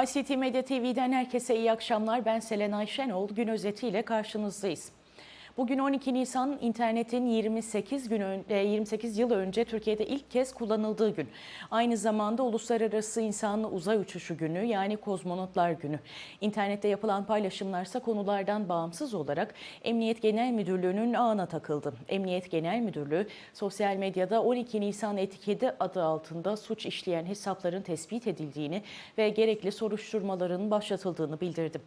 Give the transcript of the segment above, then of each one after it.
ICT Medya TV'den herkese iyi akşamlar. Ben Selenay Şenol. Gün özetiyle karşınızdayız. Bugün 12 Nisan internetin 28 gün önce 28 yıl önce Türkiye'de ilk kez kullanıldığı gün. Aynı zamanda Uluslararası İnsanlı Uzay Uçuşu Günü yani Kozmonotlar Günü. İnternette yapılan paylaşımlarsa konulardan bağımsız olarak Emniyet Genel Müdürlüğü'nün ağına takıldı. Emniyet Genel Müdürlüğü sosyal medyada 12 Nisan etiketi adı altında suç işleyen hesapların tespit edildiğini ve gerekli soruşturmaların başlatıldığını bildirdi.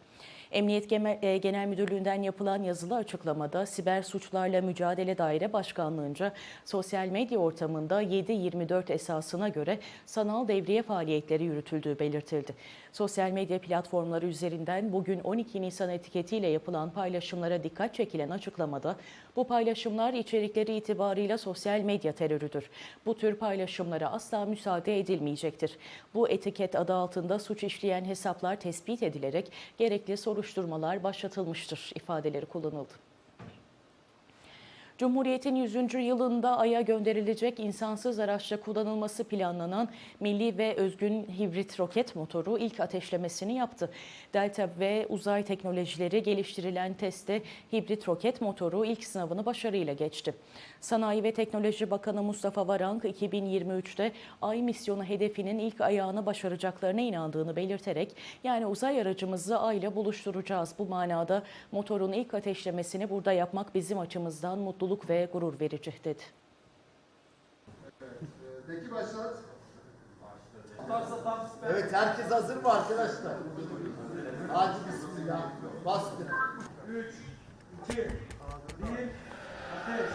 Emniyet e, Genel Müdürlüğü'nden yapılan yazılı açıklamada Siber Suçlarla Mücadele Daire Başkanlığı'nca sosyal medya ortamında 7-24 esasına göre sanal devriye faaliyetleri yürütüldüğü belirtildi. Sosyal medya platformları üzerinden bugün 12 Nisan etiketiyle yapılan paylaşımlara dikkat çekilen açıklamada bu paylaşımlar içerikleri itibarıyla sosyal medya terörüdür. Bu tür paylaşımlara asla müsaade edilmeyecektir. Bu etiket adı altında suç işleyen hesaplar tespit edilerek gerekli soruşturmalar başlatılmıştır ifadeleri kullanıldı. Cumhuriyet'in 100. yılında Ay'a gönderilecek insansız araçla kullanılması planlanan milli ve özgün hibrit roket motoru ilk ateşlemesini yaptı. Delta ve uzay teknolojileri geliştirilen testte hibrit roket motoru ilk sınavını başarıyla geçti. Sanayi ve Teknoloji Bakanı Mustafa Varank 2023'te Ay misyonu hedefinin ilk ayağını başaracaklarına inandığını belirterek yani uzay aracımızı Ay ile buluşturacağız. Bu manada motorun ilk ateşlemesini burada yapmak bizim açımızdan mutluluk ve gurur verici dedi. Peki başlat. Tutarsa tam siper. Evet herkes hazır mı arkadaşlar? Hadi bismillah. Bastır. 3, 2, 1, ateş.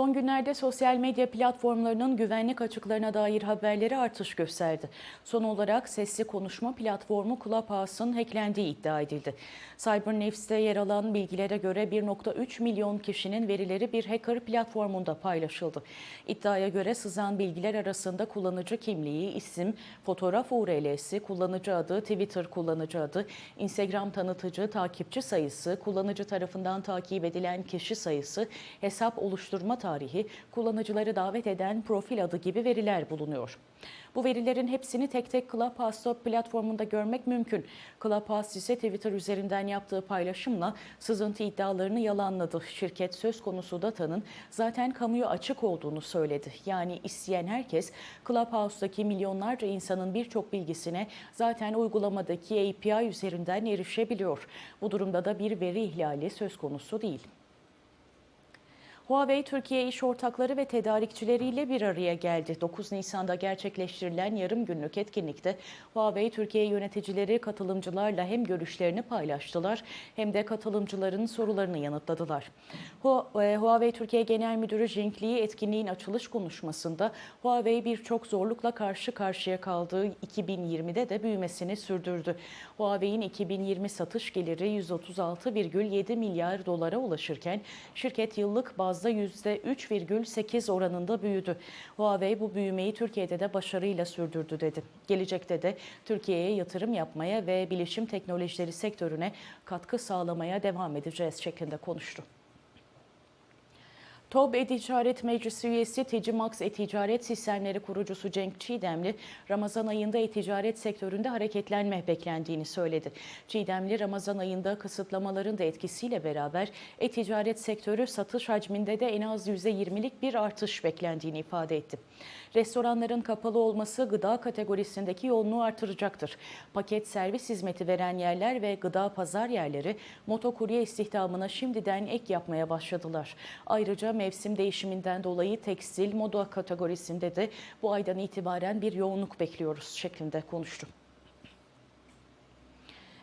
Son günlerde sosyal medya platformlarının güvenlik açıklarına dair haberleri artış gösterdi. Son olarak sesli konuşma platformu Clubhouse'un hacklendiği iddia edildi. CyberNews'te yer alan bilgilere göre 1.3 milyon kişinin verileri bir hacker platformunda paylaşıldı. İddiaya göre sızan bilgiler arasında kullanıcı kimliği, isim, fotoğraf URL'si, kullanıcı adı, Twitter kullanıcı adı, Instagram tanıtıcı, takipçi sayısı, kullanıcı tarafından takip edilen kişi sayısı, hesap oluşturma tarihi, kullanıcıları davet eden profil adı gibi veriler bulunuyor. Bu verilerin hepsini tek tek Clubhouse platformunda görmek mümkün. Clubhouse ise Twitter üzerinden yaptığı paylaşımla sızıntı iddialarını yalanladı. Şirket söz konusu datanın zaten kamuya açık olduğunu söyledi. Yani isteyen herkes Clubhouse'daki milyonlarca insanın birçok bilgisine zaten uygulamadaki API üzerinden erişebiliyor. Bu durumda da bir veri ihlali söz konusu değil. Huawei Türkiye iş ortakları ve tedarikçileriyle bir araya geldi. 9 Nisan'da gerçekleştirilen yarım günlük etkinlikte Huawei Türkiye yöneticileri katılımcılarla hem görüşlerini paylaştılar hem de katılımcıların sorularını yanıtladılar. E, Huawei Türkiye Genel Müdürü Jing Lee etkinliğin açılış konuşmasında Huawei birçok zorlukla karşı karşıya kaldığı 2020'de de büyümesini sürdürdü. Huawei'in 2020 satış geliri 136,7 milyar dolara ulaşırken şirket yıllık bazı bazda %3,8 oranında büyüdü. Huawei bu büyümeyi Türkiye'de de başarıyla sürdürdü dedi. Gelecekte de Türkiye'ye yatırım yapmaya ve bilişim teknolojileri sektörüne katkı sağlamaya devam edeceğiz şeklinde konuştu. TOB E-Ticaret Meclisi üyesi Tecimax E-Ticaret Sistemleri kurucusu Cenk Çiğdemli, Ramazan ayında e-ticaret sektöründe hareketlenme beklendiğini söyledi. Çiğdemli, Ramazan ayında kısıtlamaların da etkisiyle beraber e-ticaret sektörü satış hacminde de en az %20'lik bir artış beklendiğini ifade etti. Restoranların kapalı olması gıda kategorisindeki yoğunluğu artıracaktır. Paket servis hizmeti veren yerler ve gıda pazar yerleri motokurye istihdamına şimdiden ek yapmaya başladılar. Ayrıca mevsim değişiminden dolayı tekstil, moda kategorisinde de bu aydan itibaren bir yoğunluk bekliyoruz şeklinde konuştu.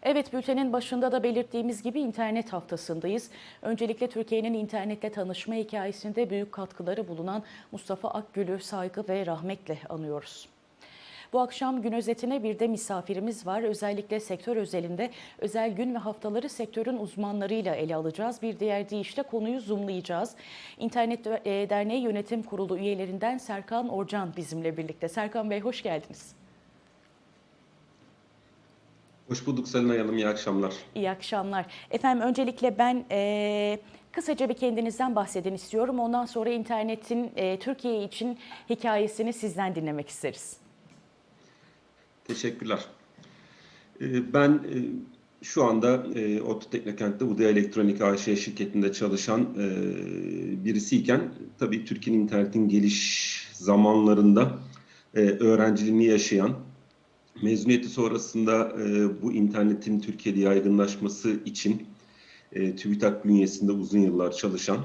Evet bültenin başında da belirttiğimiz gibi internet haftasındayız. Öncelikle Türkiye'nin internetle tanışma hikayesinde büyük katkıları bulunan Mustafa Akgül'ü saygı ve rahmetle anıyoruz. Bu akşam gün özetine bir de misafirimiz var. Özellikle sektör özelinde özel gün ve haftaları sektörün uzmanlarıyla ele alacağız. Bir diğer deyişle konuyu zoomlayacağız. İnternet e, Derneği Yönetim Kurulu üyelerinden Serkan Orcan bizimle birlikte. Serkan Bey hoş geldiniz. Hoş bulduk Selinay Hanım, iyi akşamlar. İyi akşamlar. Efendim öncelikle ben e, kısaca bir kendinizden bahsedin istiyorum. Ondan sonra internetin e, Türkiye için hikayesini sizden dinlemek isteriz. Teşekkürler. Ee, Ben e, şu anda e, ODTÜ Teknokent'te Udaya Elektronik AŞ şirketinde çalışan e, birisiyken tabii Türkiye'nin internetin geliş zamanlarında e, öğrenciliğini yaşayan, mezuniyeti sonrasında bu internetin Türkiye'de yaygınlaşması için TÜBİTAK bünyesinde uzun yıllar çalışan,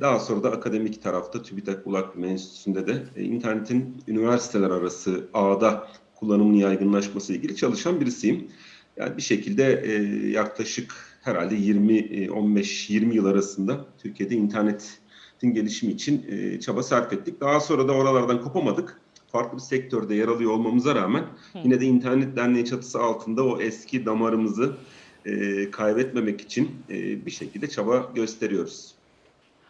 daha sonra da akademik tarafta TÜBİTAK Ulak Bilimi Enstitüsü'nde de internetin üniversiteler arası ağda kullanımının yaygınlaşması ile ilgili çalışan birisiyim. Yani bir şekilde e, yaklaşık herhalde 20 e, 15-20 yıl arasında Türkiye'de internetin gelişimi için e, çaba sarf ettik. Daha sonra da oralardan kopamadık. Farklı bir sektörde yer alıyor olmamıza rağmen yine de internet derneği çatısı altında o eski damarımızı e, kaybetmemek için e, bir şekilde çaba gösteriyoruz.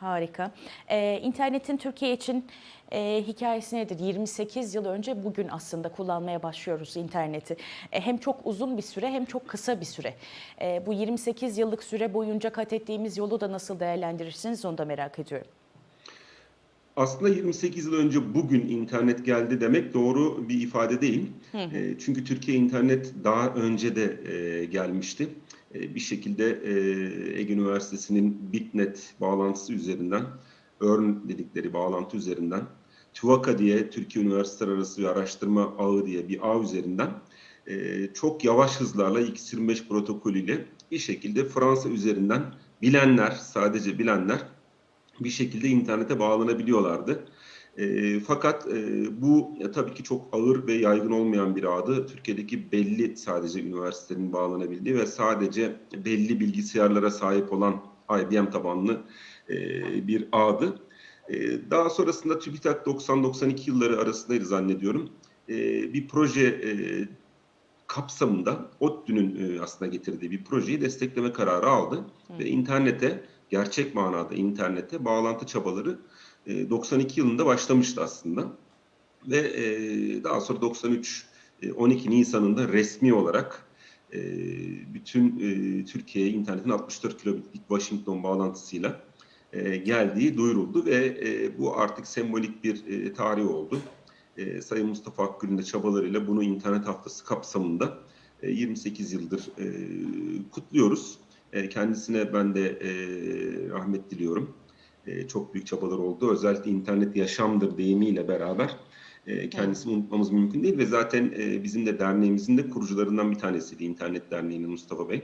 Harika. Ee, internetin Türkiye için e, hikayesi nedir? 28 yıl önce bugün aslında kullanmaya başlıyoruz interneti. E, hem çok uzun bir süre hem çok kısa bir süre. E, bu 28 yıllık süre boyunca kat ettiğimiz yolu da nasıl değerlendirirsiniz onu da merak ediyorum. Aslında 28 yıl önce bugün internet geldi demek doğru bir ifade değil. E, çünkü Türkiye internet daha önce de e, gelmişti. E, bir şekilde e, Ege Üniversitesi'nin Bitnet bağlantısı üzerinden, ÖRN dedikleri bağlantı üzerinden, TÜVAKA diye Türkiye Üniversiteler Arası bir Araştırma Ağı diye bir ağ üzerinden e, çok yavaş hızlarla X25 protokolüyle bir şekilde Fransa üzerinden bilenler, sadece bilenler bir şekilde internete bağlanabiliyorlardı. E, fakat e, bu ya, tabii ki çok ağır ve yaygın olmayan bir ağdı. Türkiye'deki belli sadece üniversitenin bağlanabildiği ve sadece belli bilgisayarlara sahip olan IBM tabanlı e, bir ağdı. E, daha sonrasında TÜBİTAK 90-92 yılları arasındaydı zannediyorum. E, bir proje e, kapsamında ODTÜ'nün e, aslında getirdiği bir projeyi destekleme kararı aldı. Ve internete, gerçek manada internete bağlantı çabaları e, 92 yılında başlamıştı aslında. Ve e, daha sonra 93 e, 12 Nisan'ında resmi olarak e, bütün e, Türkiye'ye internetin 64 kilobitlik Washington bağlantısıyla e, geldiği duyuruldu ve e, bu artık sembolik bir e, tarih oldu. E, Sayın Mustafa Akgül'ün de çabalarıyla bunu internet haftası kapsamında e, 28 yıldır e, kutluyoruz. E, kendisine ben de e, rahmet diliyorum. E, çok büyük çabalar oldu. Özellikle internet yaşamdır deyimiyle beraber e, kendisini unutmamız mümkün değil ve zaten e, bizim de derneğimizin de kurucularından bir tanesiydi İnternet Derneği'nin Mustafa Bey.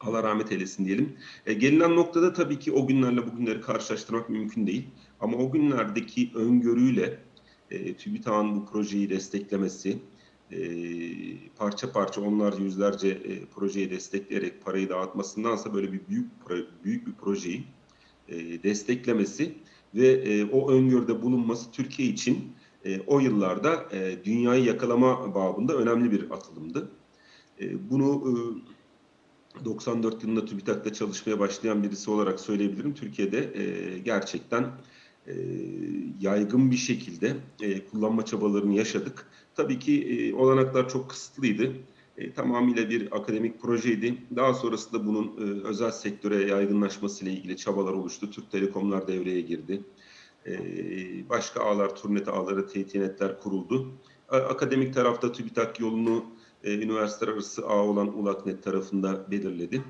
Allah rahmet eylesin diyelim. E, gelinen noktada tabii ki o günlerle bugünleri karşılaştırmak mümkün değil. Ama o günlerdeki öngörüyle e, TÜBİTAK'ın bu projeyi desteklemesi, e, parça parça onlarca yüzlerce e, projeyi destekleyerek parayı dağıtmasındansa böyle bir büyük büyük bir projeyi e, desteklemesi ve e, o öngörüde bulunması Türkiye için e, o yıllarda dünyayı yakalama babında önemli bir atılımdı. Bunu e, 94 yılında TÜBİTAK'ta çalışmaya başlayan birisi olarak söyleyebilirim. Türkiye'de gerçekten yaygın bir şekilde kullanma çabalarını yaşadık. Tabii ki olanaklar çok kısıtlıydı. E, tamamıyla bir akademik projeydi. Daha sonrasında bunun e, özel sektöre yaygınlaşması ile ilgili çabalar oluştu. Türk Telekomlar devreye girdi. E, başka ağlar, turnet ağları, TTNetler kuruldu. A- Akademik tarafta TÜBİTAK yolunu e, üniversiteler arası ağ olan ULAKNet tarafında belirledi.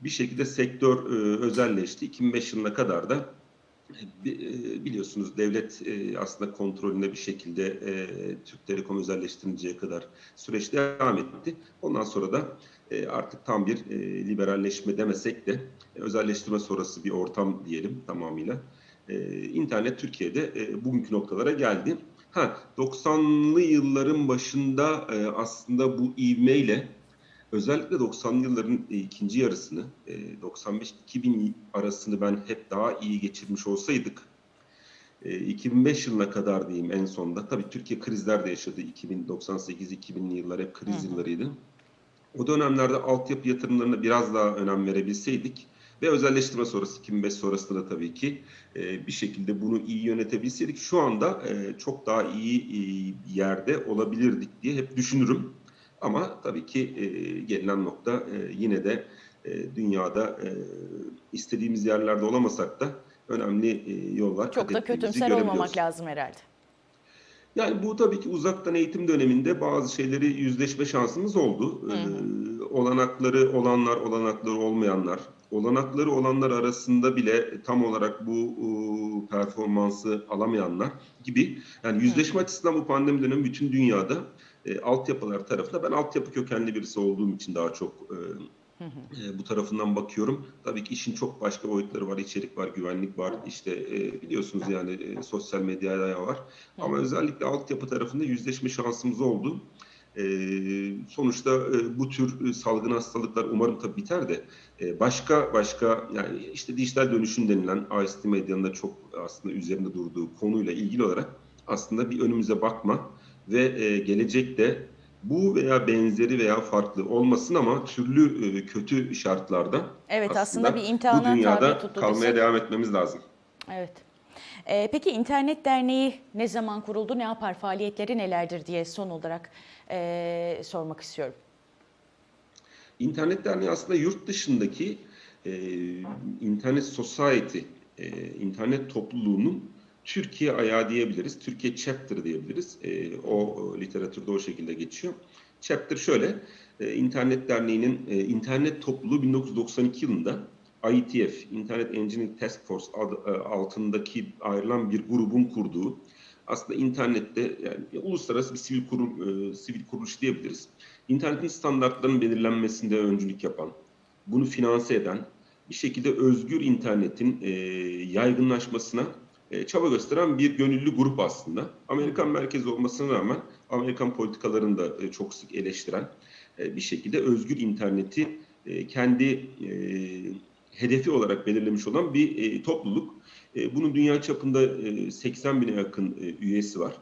Bir şekilde sektör e, özelleşti. 2005 yılına kadar da biliyorsunuz devlet e, aslında kontrolünde bir şekilde e, Türk Telekom özelleştirinceye kadar süreç devam etti. Ondan sonra da e, artık tam bir e, liberalleşme demesek de e, özelleştirme sonrası bir ortam diyelim tamamıyla. E, İnternet Türkiye'de e, bugünkü noktalara geldi. Ha 90'lı yılların başında e, aslında bu ivmeyle özellikle 90'lı yılların e, ikinci yarısını e, 95-2000 arasını ben hep daha iyi geçirmiş olsaydık e, 2005 yılına kadar diyeyim en sonda. Tabii Türkiye krizler de yaşadı. 2098-2000'li yıllar hep kriz yıllarıydı. O dönemlerde altyapı yatırımlarına biraz daha önem verebilseydik ve özelleştirme sonrası 2005 sonrasında da tabii ki e, bir şekilde bunu iyi yönetebilseydik şu anda e, çok daha iyi e, yerde olabilirdik diye hep düşünürüm. Ama tabii ki e, gelinen nokta e, yine de e, dünyada e, istediğimiz yerlerde olamasak da önemli e, yollar Çok da kötümser olmamak lazım herhalde. Yani bu tabii ki uzaktan eğitim döneminde bazı şeyleri yüzleşme şansımız oldu. Ee, olanakları olanlar, olanakları olmayanlar, olanakları olanlar arasında bile tam olarak bu e, performansı alamayanlar gibi. Yani yüzleşme açısından bu pandemi dönemi bütün dünyada e, altyapılar tarafında ben altyapı kökenli birisi olduğum için daha çok e, e, bu tarafından bakıyorum. Tabii ki işin çok başka boyutları var. İçerik var, güvenlik var. İşte e, biliyorsunuz yani e, sosyal medyada var. Ama özellikle altyapı tarafında yüzleşme şansımız oldu. E, sonuçta e, bu tür salgın hastalıklar umarım tabii biter de e, başka başka yani işte dijital dönüşüm denilen ICT medyanın da çok aslında üzerinde durduğu konuyla ilgili olarak aslında bir önümüze bakma ve e, gelecekte bu veya benzeri veya farklı olmasın ama türlü e, kötü şartlarda Evet, aslında bir bu imtihana tabi dünyada kalmaya devam etmemiz lazım. Evet. Ee, peki İnternet Derneği ne zaman kuruldu, ne yapar, faaliyetleri nelerdir diye son olarak ee, sormak istiyorum. İnternet Derneği aslında yurt dışındaki e, internet society, e, internet topluluğunun Türkiye ayağı diyebiliriz. Türkiye chapter diyebiliriz. E, o, o literatürde o şekilde geçiyor. Chapter şöyle, e, İnternet Derneği'nin e, internet topluluğu 1992 yılında IETF, Internet Engineering Task Force adı, e, altındaki ayrılan bir grubun kurduğu aslında internette yani uluslararası bir sivil kurum, e, sivil kuruluş diyebiliriz. İnternetin standartlarının belirlenmesinde öncülük yapan, bunu finanse eden, bir şekilde özgür internetin e, yaygınlaşmasına e, çaba gösteren bir gönüllü grup aslında. Amerikan merkezi olmasına rağmen Amerikan politikalarını da e, çok sık eleştiren e, bir şekilde özgür interneti e, kendi e, hedefi olarak belirlemiş olan bir e, topluluk. E, bunun dünya çapında e, 80 bine yakın e, üyesi var.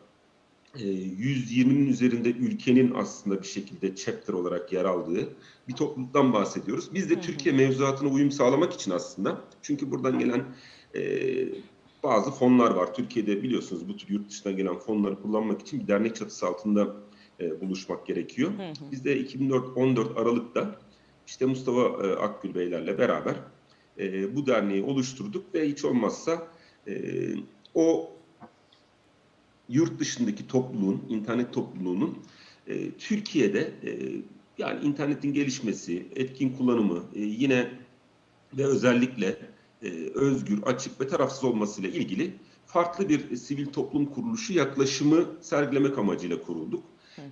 E, 120'nin üzerinde ülkenin aslında bir şekilde chapter olarak yer aldığı bir topluluktan bahsediyoruz. Biz de Türkiye mevzuatına uyum sağlamak için aslında, çünkü buradan gelen e, bazı fonlar var. Türkiye'de biliyorsunuz bu tür yurt dışından gelen fonları kullanmak için bir dernek çatısı altında e, buluşmak gerekiyor. Biz de 2014 Aralık'ta işte Mustafa e, Akgül Beylerle beraber e, bu derneği oluşturduk ve hiç olmazsa e, o yurt dışındaki topluluğun, internet topluluğunun e, Türkiye'de e, yani internetin gelişmesi, etkin kullanımı e, yine ve özellikle e, özgür, açık ve tarafsız olmasıyla ilgili farklı bir sivil toplum kuruluşu yaklaşımı sergilemek amacıyla kurulduk.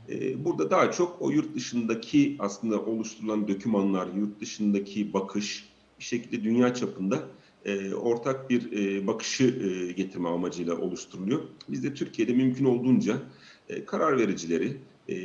E, burada daha çok o yurt dışındaki aslında oluşturulan dokümanlar, yurt dışındaki bakış bir şekilde dünya çapında e, ortak bir e, bakışı e, getirme amacıyla oluşturuluyor. Biz de Türkiye'de mümkün olduğunca e, karar vericileri e,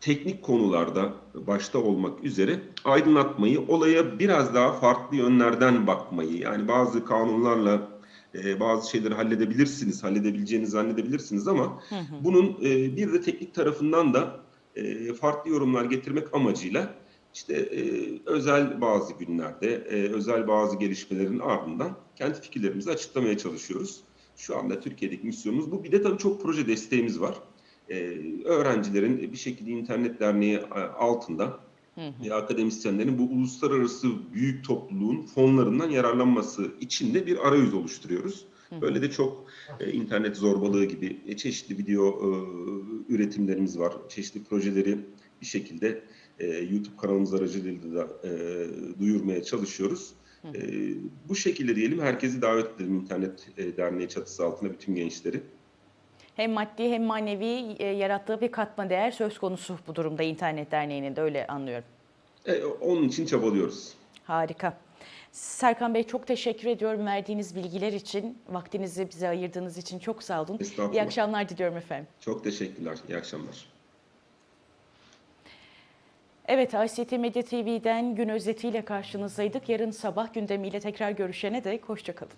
teknik konularda başta olmak üzere aydınlatmayı, olaya biraz daha farklı yönlerden bakmayı, yani bazı kanunlarla e, bazı şeyleri halledebilirsiniz, halledebileceğinizi zannedebilirsiniz ama bunun e, bir de teknik tarafından da e, farklı yorumlar getirmek amacıyla işte e, özel bazı günlerde, e, özel bazı gelişmelerin ardından kendi fikirlerimizi açıklamaya çalışıyoruz. Şu anda Türkiye'deki misyonumuz bu. Bir de tabii çok proje desteğimiz var. E, öğrencilerin bir şekilde internet derneği e, altında ve akademisyenlerin bu uluslararası büyük topluluğun fonlarından yararlanması için de bir arayüz oluşturuyoruz. Böyle de çok e, internet zorbalığı gibi e, çeşitli video e, üretimlerimiz var. Çeşitli projeleri bir şekilde e, YouTube kanalımız aracılığıyla da e, duyurmaya çalışıyoruz. E, bu şekilde diyelim herkesi davet edelim internet e, derneği çatısı altına bütün gençleri. Hem maddi hem manevi e, yarattığı bir katma değer söz konusu bu durumda İnternet Derneği'nin de öyle anlıyorum. E, onun için çabalıyoruz. Harika. Serkan Bey çok teşekkür ediyorum verdiğiniz bilgiler için. Vaktinizi bize ayırdığınız için çok sağ olun. İyi akşamlar diliyorum efendim. Çok teşekkürler. İyi akşamlar. Evet, ICT Medya TV'den gün özetiyle karşınızdaydık. Yarın sabah gündemiyle tekrar görüşene dek hoşçakalın.